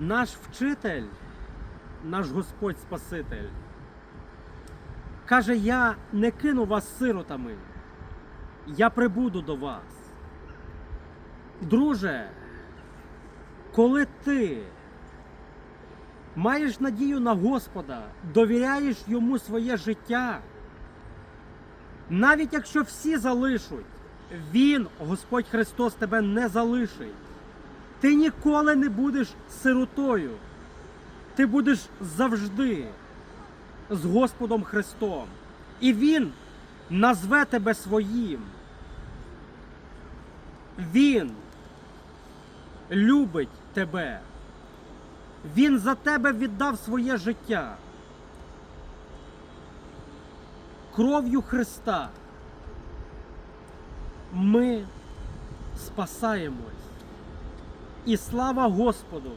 Наш вчитель, наш Господь Спаситель, каже: Я не кину вас сиротами, я прибуду до вас. Друже, коли ти маєш надію на Господа, довіряєш йому своє життя, навіть якщо всі залишуть, Він, Господь Христос, тебе не залишить. Ти ніколи не будеш сиротою. Ти будеш завжди з Господом Христом. І Він назве тебе своїм. Він любить тебе. Він за тебе віддав своє життя. Кров'ю Христа ми спасаємось. І слава Господу!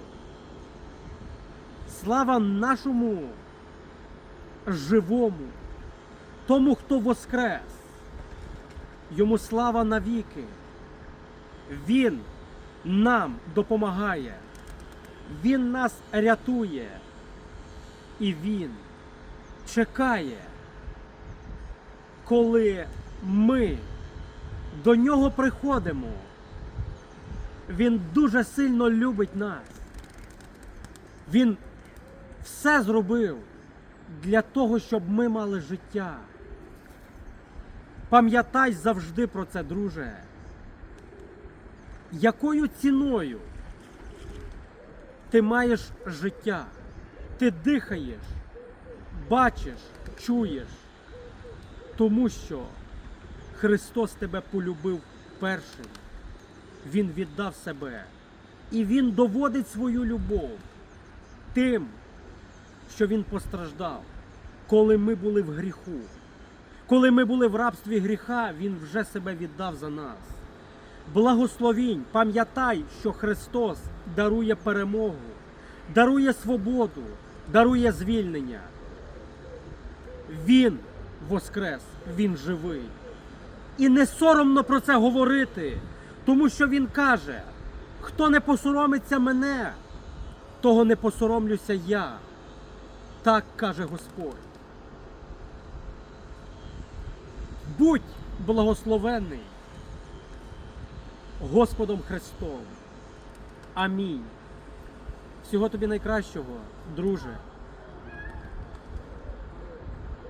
Слава нашому живому, тому, хто воскрес. Йому слава навіки. Він нам допомагає. Він нас рятує. І Він чекає, коли ми до нього приходимо. Він дуже сильно любить нас. Він все зробив для того, щоб ми мали життя. Пам'ятай завжди про це, друже. Якою ціною ти маєш життя? Ти дихаєш, бачиш, чуєш, тому що Христос тебе полюбив першим. Він віддав себе. І Він доводить свою любов тим, що Він постраждав, коли ми були в гріху. Коли ми були в рабстві гріха, Він вже себе віддав за нас. Благословінь, пам'ятай, що Христос дарує перемогу, дарує свободу, дарує звільнення. Він воскрес, Він живий. І не соромно про це говорити, тому що Він каже: хто не посоромиться мене, того не посоромлюся я. Так каже Господь. Будь благословений Господом Христом. Амінь. Всього тобі найкращого, друже.